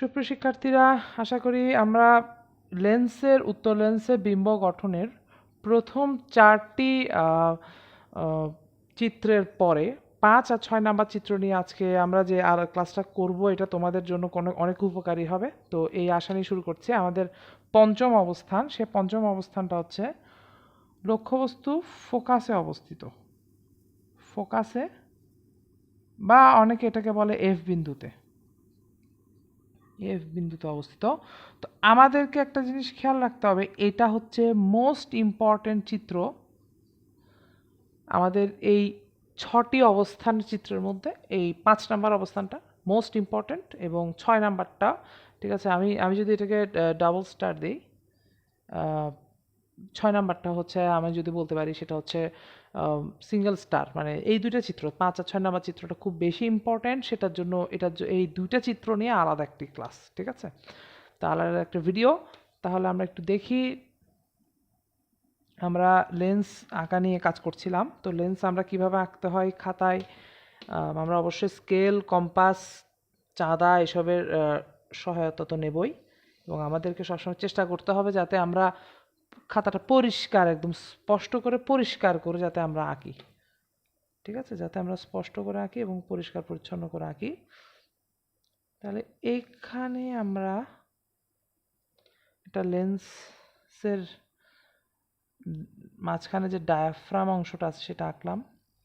সুপ্রিয় শিক্ষার্থীরা আশা করি আমরা লেন্সের, উত্তর লেন্সের বিম্ব গঠনের প্রথম চারটি চিত্রের পরে পাঁচ আর ছয় নাম্বার চিত্র নিয়ে আজকে আমরা যে আর ক্লাসটা করব, এটা তোমাদের জন্য কোনো, অনেক উপকারী হবে। তো এই আশা নিয়ে শুরু করছি। আমাদের পঞ্চম অবস্থান, সে পঞ্চম অবস্থানটা হচ্ছে লক্ষ্যবস্তু ফোকাসে অবস্থিত। ফোকাসে বা অনেকে এটাকে বলে এফ বিন্দুতে। এফ বিন্দুতে অবস্থিত। তো আমাদেরকে একটা জিনিস খেয়াল রাখতে হবে, এটা হচ্ছে মোস্ট ইম্পর্ট্যান্ট চিত্র। আমাদের এই ছটি অবস্থান চিত্রের মধ্যে, এই পাঁচ নাম্বার অবস্থানটা মোস্ট ইম্পর্ট্যান্ট এবং ছয় নাম্বারটা, ঠিক আছে? আমি আমি যদি এটাকে ডাবল স্টার দিই ছয় নাম্বারটা হচ্ছে, আমি যদি বলতে পারি সেটা হচ্ছে সিঙ্গেল স্টার মানে এই দুইটা চিত্র, পাঁচ আর ছয় নাম্বার চিত্রটা খুব বেশি ইম্পর্ট্যান্ট সেটার জন্য এটার এই দুইটা চিত্র নিয়ে আলাদা একটি ক্লাস ঠিক আছে? তা আলাদা একটা ভিডিও তাহলে আমরা একটু দেখি। আমরা লেন্স আঁকা নিয়ে কাজ করছিলাম, তো লেন্স আমরা কীভাবে আঁকতে হয় খাতায়? আমরা অবশ্যই স্কেল কম্পাস চাঁদা এসবের সহায়তা তো নেবই, এবং আমাদেরকে সবসময় চেষ্টা করতে হবে যাতে আমরা খাতাটা পরিষ্কার, একদম স্পষ্ট করে পরিষ্কার করে যাতে আমরা আঁকি। ঠিক আছে? যাতে আমরা স্পষ্ট করে আঁকি এবং পরিষ্কার পরিচ্ছন্ন করে আঁকি। তাহলে এইখানে আমরা এটা লেন্সের মাঝখানে যে ডায়াফ্রাম অংশটা আছে সেটা আঁকলাম।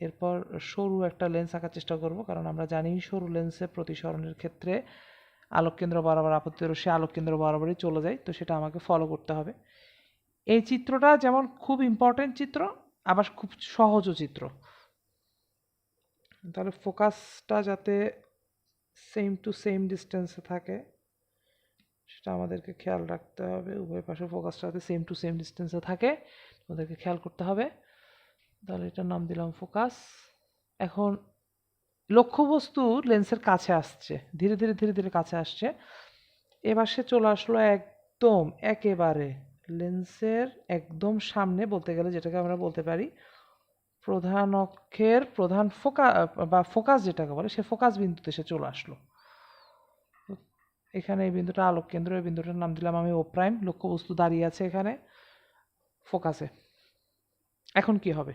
এরপর সরু একটা লেন্স আঁকার চেষ্টা করব, কারণ আমরা জানি সরু লেন্সে প্রতিসরণের ক্ষেত্রে আলোক কেন্দ্র বরাবর আপত্তি রশ্মি আলোক কেন্দ্র বরাবরই চলে যায়, তো সেটা আমাকে ফলো করতে হবে। এই চিত্রটা যেমন খুব ইম্পর্টেন্ট চিত্র, আবার খুব সহজও চিত্র। তাহলে ফোকাসটা যাতে সেম টু সেম ডিস্টেন্সে থাকে, সেটা আমাদেরকে খেয়াল রাখতে হবে। উভয় পাশে ফোকাসটা যাতে সেম টু সেম ডিস্টেন্সে থাকে, ওদেরকে খেয়াল করতে হবে। তাহলে এটার নাম দিলাম ফোকাস এখন লক্ষ্যবস্তু লেন্সের কাছে আসছে, ধীরে ধীরে ধীরে ধীরে কাছে আসছে। এবার সে চলে আসলো একদম একেবারে লেন্সের একদম সামনে বলতে গেলে যেটাকে আমরা বলতে পারি, প্রধান অক্ষের প্রধান ফোকা, বা ফোকাস যেটাকে বলে, সে ফোকাস বিন্দুতে সে চলে আসলো। এখানে এই বিন্দুটা আলোক কেন্দ্র, এই বিন্দুটার নাম দিলাম আমি ও প্রাইম, লক্ষ্যবস্তু দাঁড়িয়ে আছে এখানে, ফোকাসে। এখন কি হবে?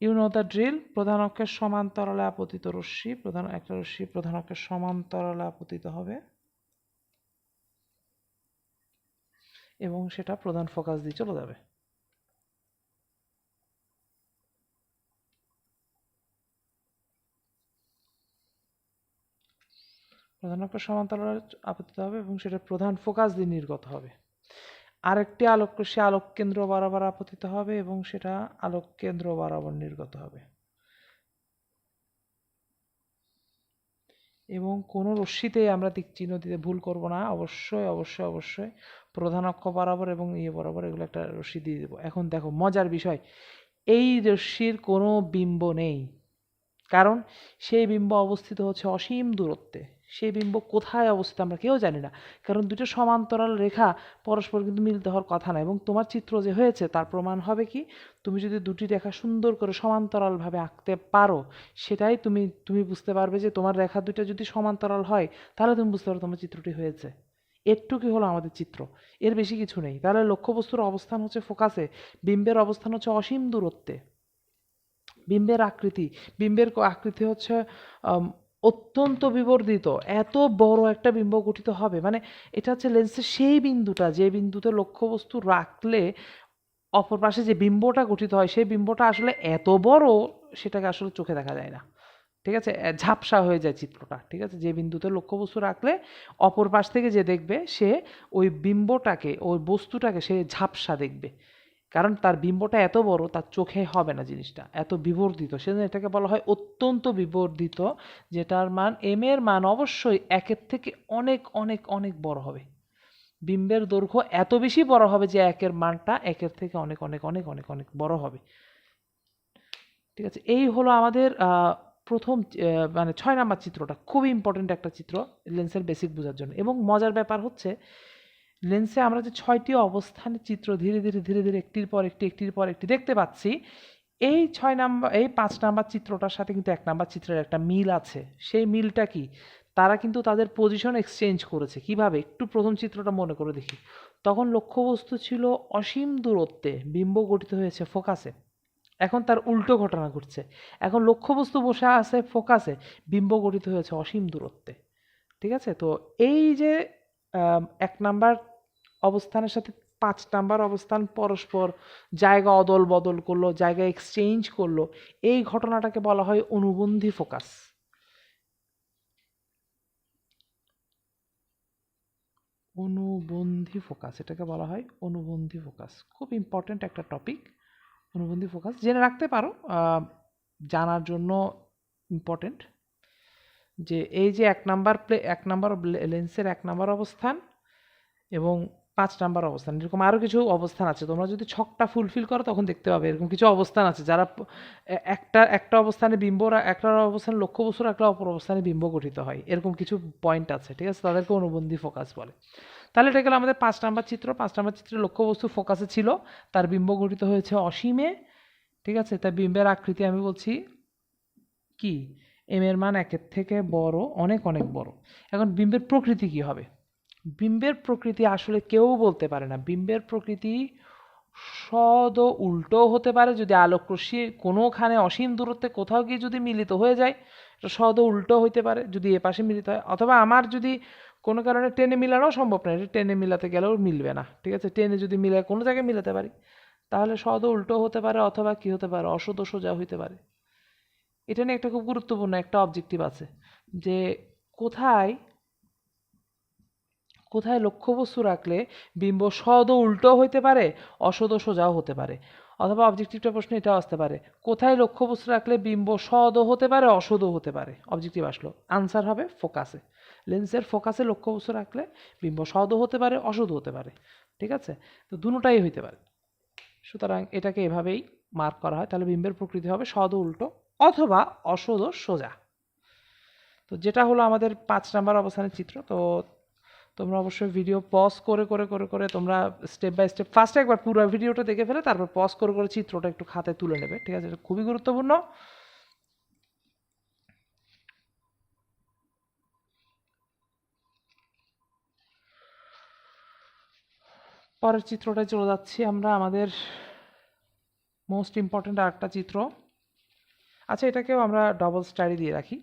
ইউ নো দ্য ড্রিল প্রধান অক্ষের সমান্তরালে আপতিত রশ্মি, প্রধান, একটা রশ্মি প্রধান অক্ষের সমান্তরালে আপতিত হবে। এবং সেটা প্রধান ফোকাস দিয়ে চলে যাবে। প্রধান অক্ষের সমান্তরালে আপতিত হবে এবং সেটা প্রধান ফোকাস দিয়ে নির্গত হবে। আরেকটি আলোক রশ্মি আলোক কেন্দ্র বরাবর আপতিত হবে এবং সেটা আলোক কেন্দ্র বরাবর নির্গত হবে। এবং কোনো রশ্মিতে আমরা দিক চিহ্ন দিতে ভুল করব না। অবশ্যই অবশ্যই অবশ্যই প্রধান অক্ষ বরাবর এবং ইয়ে বরাবর এগুলো একটা রশ্মি দিয়ে দেবো। এখন দেখো, মজার বিষয়, এই রশ্মির কোনো বিম্ব নেই। কারণ সেই বিম্ব অবস্থিত হচ্ছে অসীম দূরত্বে। সেই বিম্ব কোথায় অবস্থিত আমরা কেউ জানি না। কারণ দুটো সমান্তরাল রেখা পরস্পর কিন্তু মিলিত হওয়ার কথা না এবং তোমার চিত্র যে হয়েছে তার প্রমাণ হবে কি? তুমি যদি দুটি রেখা সুন্দর করে সমান্তরালভাবে আঁকতে পারো, সেটাই তুমি তুমি বুঝতে পারবে যে তোমার রেখা দুটো যদি সমান্তরাল হয়, তাহলে তুমি বুঝতে পারো তোমার চিত্রটি হয়েছে। এরটুকুই হলো আমাদের চিত্র। এর বেশি কিছু নেই। তাহলে লক্ষ্যবস্তুর অবস্থান হচ্ছে ফোকাসে। বিম্বের অবস্থান হচ্ছে অসীম দূরত্বে। বিম্বের আকৃতি। বিম্বের আকৃতি হচ্ছে অত্যন্ত বিবর্ধিত, এত বড় একটা বিম্ব গঠিত হবে। মানে এটা হচ্ছে লেন্সের সেই বিন্দুটা, যে বিন্দুতে লক্ষ্যবস্তু রাখলে অপর পাশে যে বিম্বটা গঠিত হয়, সেই বিম্বটা আসলে এত বড় সেটাকে আসলে চোখে দেখা যায় না। ঠিক আছে? ঝাপসা হয়ে যায় চিত্রটা, ঠিক আছে? যে বিন্দুতে লক্ষ্যবস্তু রাখলে অপর পাশ থেকে যে দেখবে, সে ওই বিম্বটাকে, ওই বস্তুটাকে সে ঝাপসা দেখবে। কারণ তার বিম্বটা এত বড়, তার চোখে হবে না জিনিসটা। এত বিবর্ধিত। সেজন্য এটাকে বলা হয় অত্যন্ত বিবর্ধিত, যেটার মান এম এর মান অবশ্যই একের থেকে অনেক অনেক অনেক বড় হবে। বিম্বের দৈর্ঘ্য এত বেশি বড় হবে যে একের মানটা একের থেকে অনেক অনেক অনেক অনেক অনেক বড় হবে। ঠিক আছে? এই হলো আমাদের প্রথম মানে ছয় নাম্বার চিত্রটা। খুবই ইম্পর্টেন্ট একটা চিত্র লেন্সের বেসিক বোঝার জন্য। এবং মজার ব্যাপার হচ্ছে লেন্সে আমরা যে ছয়টি অবস্থানের চিত্র ধীরে ধীরে ধীরে ধীরে একটির পর একটি, একটির পর একটি দেখতে পাচ্ছি, এই ছয় নাম্বার, এই পাঁচ নাম্বার চিত্রটার সাথে কিন্তু এক নাম্বার চিত্রের একটা মিল আছে। সেই মিলটা কি? তারা কিন্তু তাদের পজিশন এক্সচেঞ্জ করেছে। কীভাবে? একটু প্রথম চিত্রটা মনে করে দেখি। তখন লক্ষ্যবস্তু ছিল অসীম দূরত্বে বিম্ব গঠিত হয়েছে ফোকাসে। এখন তার উল্টো ঘটনা ঘটছে। এখন লক্ষ্যবস্তু বসে আছে ফোকাসে, বিম্ব গঠিত হয়েছে অসীম দূরত্বে। ঠিক আছে? তো এই যে এক নাম্বার অবস্থানের সাথে পাঁচ নাম্বার অবস্থান, পরস্পর জায়গা অদল বদল করল, জায়গা এক্সচেঞ্জ করল। এই ঘটনাটাকে বলা হয় অনুবন্ধী ফোকাস। অনুবন্ধী ফোকাস, এটাকে বলা হয় অনুবন্ধী ফোকাস। খুব ইম্পর্ট্যান্ট একটা টপিক অনুবন্ধী ফোকাস। জেনে রাখতে পারো জানার জন্য ইম্পর্ট্যান্ট যে এই যে এক নাম্বার প্লে এক নাম্বার লেন্সের এক নাম্বার অবস্থান এবং পাঁচ নাম্বার অবস্থান। এরকম আরও কিছু অবস্থান আছে। তোমরা যদি ছকটা ফুলফিল করো, তখন দেখতে পাবে এরকম কিছু অবস্থান আছে। যারা একটা একটা অবস্থানে বিম্ব একটা অবস্থানে লক্ষ্যবস্তুর একটা অপর অবস্থানে বিম্ব গঠিত হয়। এরকম কিছু পয়েন্ট আছে, ঠিক আছে? তাদেরকে অনুবন্ধী ফোকাস বলে। তাহলে এটা গেল আমাদের পাঁচ নাম্বার চিত্র। পাঁচ নাম্বার চিত্রে লক্ষ্যবস্তু ফোকাসে ছিল। তার বিম্ব গঠিত হয়েছে অসীমে, ঠিক আছে? তাই বিম্বের আকৃতি আমি বলছি কি? এম এর মান একের থেকে বড়, অনেক অনেক বড়। এখন বিম্বের প্রকৃতি কি হবে? বিম্বের প্রকৃতি আসলে কেউ বলতে পারে না। বিম্বের প্রকৃতি সদ উল্টো হতে পারে। যদি আলোকরশ্মি কোনোখানে অসীম দূরত্বে কোথাও গিয়ে যদি মিলিত হয়ে যায়, এটা সদ উল্টো হইতে পারে, যদি এ পাশে মিলিত হয়। অথবা আমার যদি কোনো কারণে টেনে মিলানো সম্ভব না এটা টেনে মিলাতে গেলেও মিলবে না। ঠিক আছে? টেনে যদি মিলে, কোনো জায়গায় মিলাতে পারি, তাহলে সদ উল্টো হতে পারে অথবা কি হতে পারে? অসদ সোজা হইতে পারে। এটা নিয়ে একটা খুব গুরুত্বপূর্ণ একটা অবজেক্টিভ আছে যে কোথায় কোথায় লক্ষ্যবস্তু রাখলে বিম্ব সদ উল্টো হইতে পারে, অসদ সোজাও হতে পারে? অথবা অবজেক্টিভটা প্রশ্ন এটাও আসতে পারে, কোথায় লক্ষ্যবস্তু রাখলে বিম্ব সদও হতে পারে, অসদও হতে পারে? অবজেক্টিভ আসলো। আনসার হবে ফোকাসে লেন্সের ফোকাসে লক্ষ্যবস্তু রাখলে বিম্ব সদও হতে পারে, অসদও হতে পারে। ঠিক আছে? তো দুটোটাই হইতে পারে। সুতরাং এটাকে এভাবেই মার্ক করা হয়, তাহলে বিম্বের প্রকৃতি হবে সদ উল্টো অথবা অসদ সোজা। তো যেটা হলো আমাদের পাঁচ নাম্বার অবস্থানের চিত্র, তো তোমরা অবশ্যই ভিডিও পজ করে করে করে করে তোমরা স্টেপ বাই স্টেপ ফার্স্টে একবার পুরো ভিডিওটা দেখে ফেলে, তারপর পজ করে করে চিত্রটা একটু খাতে তুলে নেবে, ঠিক আছে? এটা খুবই গুরুত্বপূর্ণ। পরের চিত্রটায় চলে যাচ্ছি আমরা, আমাদের মোস্ট ইম্পর্ট্যান্ট আরেকটা চিত্র। আচ্ছা এটাকেও আমরা ডবল স্টাডি দিয়ে রাখি।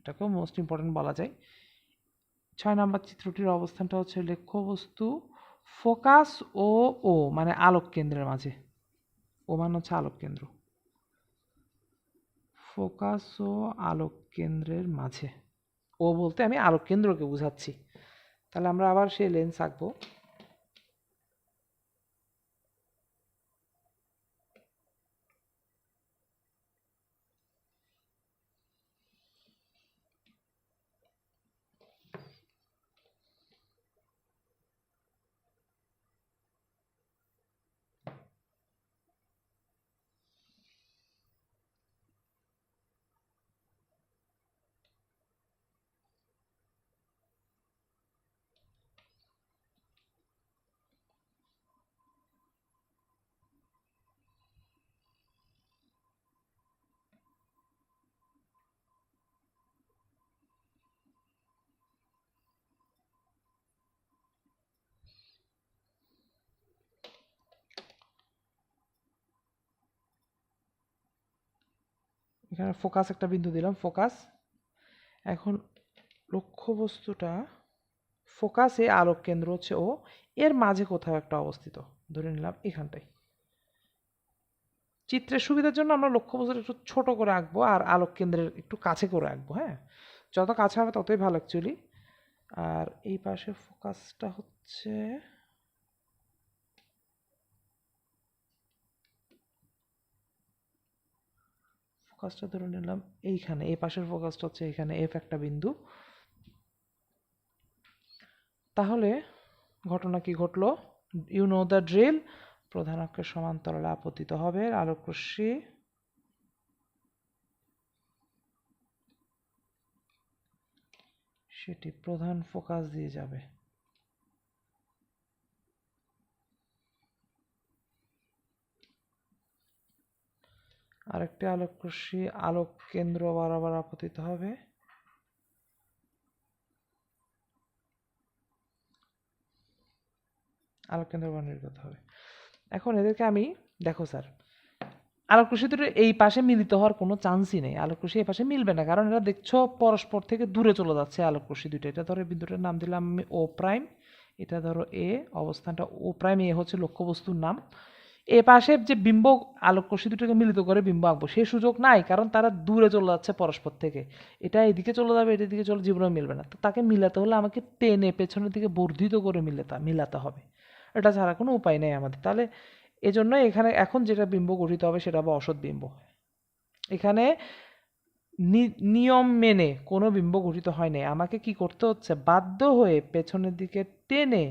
এটাকেও মোস্ট ইম্পর্ট্যান্ট বলা যায়। ছয় নম্বর চিত্রটির অবস্থানটা হচ্ছে লক্ষ্যবস্তু ফোকাস ও ও মানে আলোক কেন্দ্রের মাঝে। ও মানে হচ্ছে আলোক কেন্দ্র। ফোকাস ও আলোক কেন্দ্রের মাঝে। ও বলতে আমি আলোক কেন্দ্রকে বুঝাচ্ছি। তাহলে আমরা আবার সেই লেন্স আঁকবো। এখানে ফোকাস একটা বিন্দু দিলাম ফোকাস এখন লক্ষ্যবস্তুটা ফোকাসে আলোক কেন্দ্র হচ্ছে ও এর মাঝে কোথাও একটা অবস্থিত। ধরে নিলাম এখানটায়। চিত্রের সুবিধার জন্য আমরা লক্ষ্যবস্তুটা একটু ছোট করে আঁকবো আর আলোক কেন্দ্রের একটু কাছে করে আঁকবো হ্যাঁ? যত কাছে হবে ততই ভালো অ্যাকচুয়ালি আর এই পাশে ফোকাসটা হচ্ছে ফোকাসটা ধরে নিলাম এইখানে, এই পাশের ফোকাসটা হচ্ছে এখানে এফ একটা বিন্দু। তাহলে ঘটনা কি ঘটলো? ইউ নো দ্য ড্রিল প্রধান অক্ষের সমান্তরালে আপতিত হবে, আলোকরশ্মি। সেটি প্রধান ফোকাস দিয়ে যাবে। আরেকটি আলোকরশ্মি আলোক কেন্দ্র বরাবর আপতিত হবে। আলোক কেন্দ্র বরাবর হবে। এখন এদেরকে আমি, দেখো স্যার আলোকরশ্মি দুটো এই পাশে মিলিত হওয়ার কোনো চান্সই নেই। আলোকরশ্মি এই পাশে মিলবে না, কারণ এরা দেখছ পরস্পর থেকে দূরে চলে যাচ্ছে আলোকরশ্মি দুটো। এটা ধরো বিন্দুটার নাম দিলাম আমি ও প্রাইম এটা ধরো এ অবস্থানটা ও প্রাইম এ হচ্ছে লক্ষ্যবস্তুর নাম। এ পাশে যে বিম্ব আলোক রশ্মি দুটোকে মিলিত করে বিম্ব আঁকবো সেই সুযোগ নাই, কারণ তারা দূরে চলে যাচ্ছে পরস্পর থেকে। এটা এদিকে চলে যাবে, এটা দিকে চলে জীবনে মিলবে না। তো তাকে মিলাতে হলে আমাকে টেনে পেছনের দিকে বর্ধিত করে মিলাতে মিলাতে হবে। এটা ছাড়া কোনো উপায় নেই আমাদের। তাহলে এজন্য এখানে এখন যেটা বিম্ব গঠিত হবে, সেটা হবে অসৎ বিম্ব। এখানে নিয়ম মেনে কোনো বিম্ব গঠিত হয় নাই। আমাকে কি করতে হচ্ছে? বাধ্য হয়ে পেছনের দিকে টেনে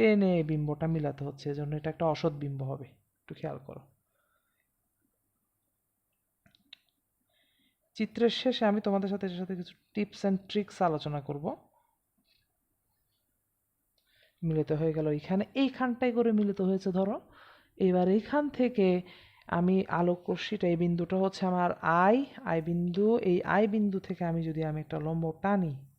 টেনে বিম্বটা মিলাতে হচ্ছে, এজন্য এটা একটা অসৎ বিম্ব হবে। একটু খেয়াল করো। চিত্রের শেষে আমি তোমাদের সাথে এর সাথে কিছু টিপস অ্যান্ড ট্রিক্স আলোচনা করব। মিলিত হয়ে গেল এইখানে। এইখানটাই করে মিলিত হয়েছে ধরো। এবার এইখান থেকে আমি আলোক রশ্মিটা এই বিন্দুটা হচ্ছে আমার আই আই বিন্দু। এই আই বিন্দু থেকে আমি যদি আমি একটা লম্ব টানি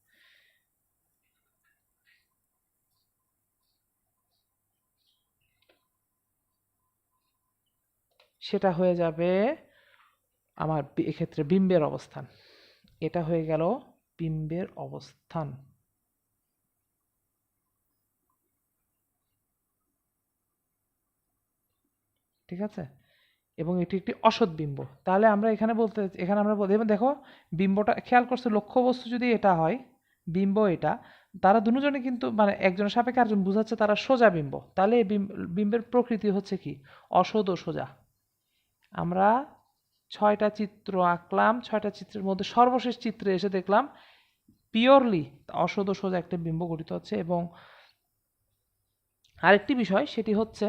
সেটা হয়ে যাবে আমার এক্ষেত্রে বিম্বের অবস্থান। এটা হয়ে গেল বিম্বের অবস্থান। ঠিক আছে? এবং এটি একটি অসৎ বিম্ব। তাহলে আমরা এখানে বলতে এখানে আমরা বলতে দেখো, বিম্বটা খেয়াল করছে, লক্ষ্যবস্তু যদি এটা হয়, বিম্ব এটা, তারা দুজনে কিন্তু মানে একজনের সাপেক্ষে আরেকজন বোঝাচ্ছে তারা সোজা বিম্ব। তাহলে বিম্বের প্রকৃতি হচ্ছে কি? অসৎ ও সোজা। আমরা ছয়টা চিত্র আঁকলাম, ছয়টা চিত্রের মধ্যে সর্বশেষ চিত্রে এসে দেখলাম পিওরলি অসৎ ও সোজা একটা বিম্ব গঠিত হচ্ছে এবং আরেকটি বিষয় সেটি হচ্ছে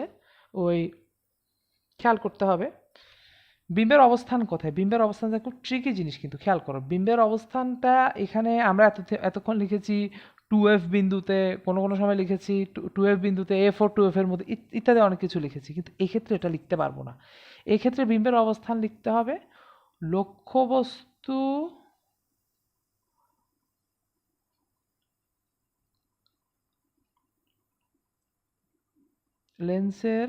ওই খেয়াল করতে হবে, বিম্বের অবস্থান কোথায়? বিম্বের অবস্থানটা খুব ট্রিকি জিনিস কিন্তু, খেয়াল করো। বিম্বের অবস্থানটা এখানে আমরা এত এতক্ষণ লিখেছি টু এফ বিন্দুতে কোনো কোনো সময় লিখেছি, টু এফ বিন্দুতে এ ফোর, টু এফের মধ্যে ইত- ইত্যাদি অনেক কিছু লিখেছি, কিন্তু এক্ষেত্রে এটা লিখতে পারব না। এক্ষেত্রে বিম্বের অবস্থান লিখতে হবে লক্ষ্যবস্তু লেন্সের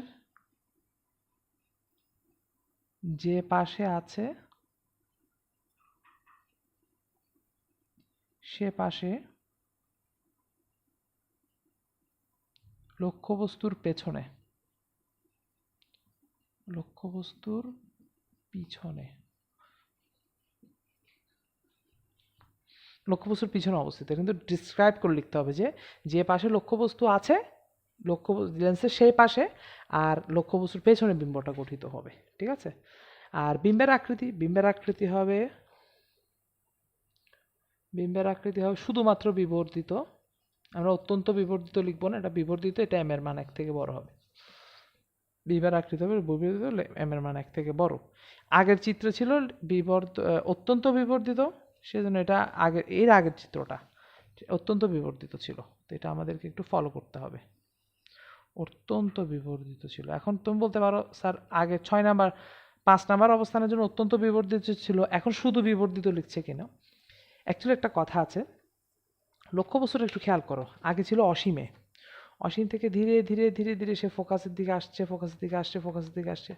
যে পাশে আছে, সে পাশে লক্ষ্যবস্তুর পেছনে। লক্ষ্যবস্তুর পিছনে। লক্ষ্যবস্তুর পিছনে অবস্থিত। কিন্তু ডিসক্রাইব করে লিখতে হবে যে যে পাশে লক্ষ্যবস্তু আছে লক্ষ্য লেন্সের সেই পাশে, আর লক্ষ্যবস্তুর পেছনে বিম্বটা গঠিত হবে। ঠিক আছে? আর বিম্বের আকৃতি বিম্বের আকৃতি হবে, বিম্বের আকৃতি হবে শুধুমাত্র বিবর্ধিত আমরা অত্যন্ত বিবর্ধিত লিখব না এটা বিবর্ধিত এটা এম এর মান এক থেকে বড় হবে। বিবার আকৃতি হবে বিবর্ধিত এম এর মান এক থেকে বড়। আগের চিত্র ছিল বিবর্ধ আহ, অত্যন্ত বিবর্ধিত সেজন্য এটা আগের এর আগের চিত্রটা অত্যন্ত বিবর্ধিত ছিল। তো এটা আমাদেরকে একটু ফলো করতে হবে। অত্যন্ত বিবর্ধিত ছিল। এখন তুমি বলতে পারো স্যার আগে ছয় নাম্বার পাঁচ নাম্বার অবস্থানের জন্য অত্যন্ত বিবর্ধিত ছিল এখন শুধু বিবর্ধিত লিখছে কিনা? অ্যাকচুয়ালি একটা কথা আছে লক্ষ্যবস্তুটা একটু খেয়াল করো। আগে ছিল অসীমে। অসীম থেকে ধীরে ধীরে ধীরে ধীরে সে ফোকাসের দিকে আসছে ফোকাসের দিকে আসছে ফোকাসের দিকে আসছে।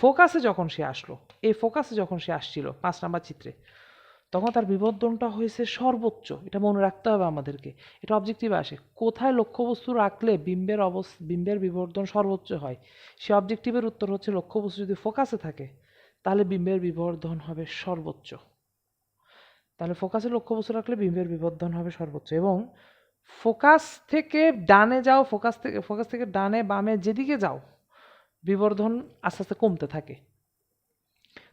ফোকাসে যখন সে আসলো, এই ফোকাসে যখন সে আসছিল পাঁচ নাম্বার চিত্রে, তখন তার বিবর্ধনটা হয়েছে সর্বোচ্চ। এটা মনে রাখতে হবে আমাদেরকে। এটা অবজেক্টিভ আসে। কোথায় লক্ষ্যবস্তু রাখলে বিম্বের অবস, বিম্বের বিবর্ধন সর্বোচ্চ হয়? সে অবজেক্টিভের উত্তর হচ্ছে লক্ষ্যবস্তু যদি ফোকাসে থাকে, তাহলে বিম্বের বিবর্ধন হবে সর্বোচ্চ। তাহলে ফোকাসে লক্ষ্যবস্তু রাখলে বিম্বের বিবর্ধন হবে সর্বোচ্চ এবং ফোকাস থেকে ডানে যাও ফোকাস থেকে ফোকাস থেকে ডানে বামে যেদিকে যাও, বিবর্ধন আস্তে আস্তে কমতে থাকে।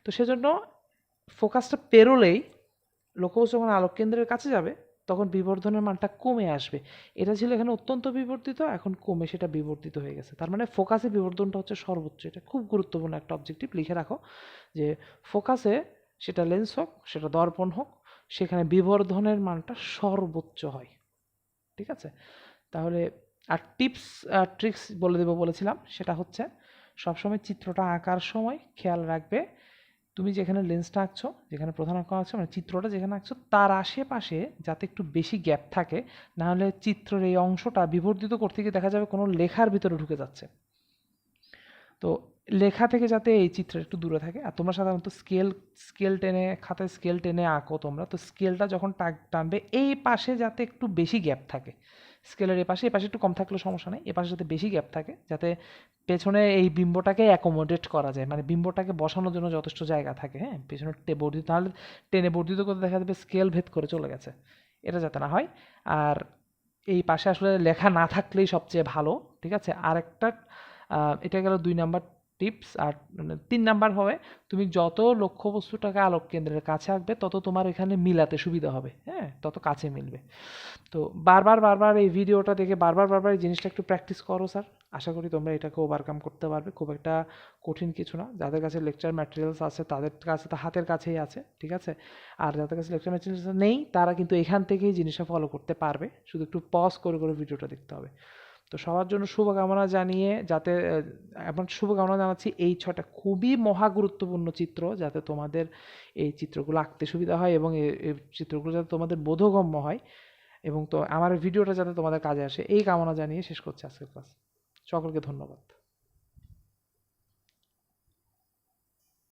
তো সেজন্য ফোকাসটা পেরোলেই লক্ষ্যবস্তু যখন আলোক কেন্দ্রের কাছে যাবে, তখন বিবর্ধনের মানটা কমে আসবে। এটা ছিল এখানে অত্যন্ত বিবর্তিত, এখন কমে সেটা বিবর্তিত হয়ে গেছে। তার মানে ফোকাসে বিবর্ধনটা হচ্ছে সর্বোচ্চ। এটা খুব গুরুত্বপূর্ণ একটা অবজেক্টিভ লিখে রাখো যে ফোকাসে সেটা লেন্স হোক, সেটা দর্পণ হোক সেখানে বিবর্ধনের মানটা সর্বোচ্চ হয়। ঠিক আছে? তাহলে আর টিপস, আর ট্রিক্স বলে দেবো বলেছিলাম, সেটা হচ্ছে সবসময় চিত্রটা আঁকার সময় খেয়াল রাখবে। তুমি যেখানে লেন্সটা আঁকছো, যেখানে প্রধান অক্ষ আঁকছো মানে চিত্রটা যেখানে আঁকছো, তার আশেপাশে যাতে একটু বেশি গ্যাপ থাকে নাহলে চিত্রের এই অংশটা বিবর্ধিত করতে গিয়ে দেখা যাবে কোনো লেখার ভিতরে ঢুকে যাচ্ছে। তো লেখা থেকে যাতে এই চিত্র একটু দূরে থাকে, আর তোমরা সাধারণত স্কেল স্কেল টেনে, খাতায় স্কেল টেনে আঁকো তোমরা, তো স্কেলটা যখন টানবে, এই পাশে যাতে একটু বেশি গ্যাপ থাকে। স্কেলের এ পাশে এ পাশে একটু কম থাকলেও সমস্যা নেই, এ পাশে যাতে বেশি গ্যাপ থাকে, যাতে পেছনে এই বিম্বটাকে অ্যাকোমোডেট করা যায় মানে বিম্বটাকে বসানোর জন্য যথেষ্ট জায়গা থাকে হ্যাঁ? পেছনে বর্ধিত, তাহলে টেনে বর্ধিত করতে দেখা যাবে স্কেল ভেদ করে চলে গেছে, এটা যাতে না হয়। আর এই পাশে আসলে লেখা না থাকলেই সবচেয়ে ভালো, ঠিক আছে? আর একটা এটা গেল দুই নাম্বার টিপস আর মানে তিন নাম্বার হবে, তুমি যত লক্ষ্য লক্ষ্যবস্তুটাকে আলোক কেন্দ্রের কাছে আঁকবে, তত তোমার এখানে মিলাতে সুবিধা হবে হ্যাঁ? তত কাছে মিলবে। তো বারবার বারবার এই ভিডিওটা দেখে বারবার বারবার এই জিনিসটা একটু প্র্যাকটিস করো স্যার আশা করি তোমরা এটাকে ওভারকাম করতে পারবে, খুব একটা কঠিন কিছু না। যাদের কাছে লেকচার ম্যাটেরিয়ালস আছে, তাদের কাছে তো হাতের কাছেই আছে, ঠিক আছে? আর যাদের কাছে লেকচার ম্যাটেরিয়ালস নেই, তারা কিন্তু এখান থেকেই জিনিসটা ফলো করতে পারবে। শুধু একটু পজ করে করে ভিডিওটা দেখতে হবে। তো সবার জন্য শুভকামনা জানিয়ে যাতে এমন শুভকামনা জানাচ্ছি, এই ছটা খুবই মহা গুরুত্বপূর্ণ চিত্র যাতে তোমাদের এই চিত্রগুলো আঁকতে সুবিধা হয় এবং এই চিত্রগুলো যাতে তোমাদের বোধগম্য হয় এবং তো আমার ভিডিওটা যাতে তোমাদের কাজে আসে। এই কামনা জানিয়ে শেষ করছি আজকের ক্লাস। সকলকে ধন্যবাদ।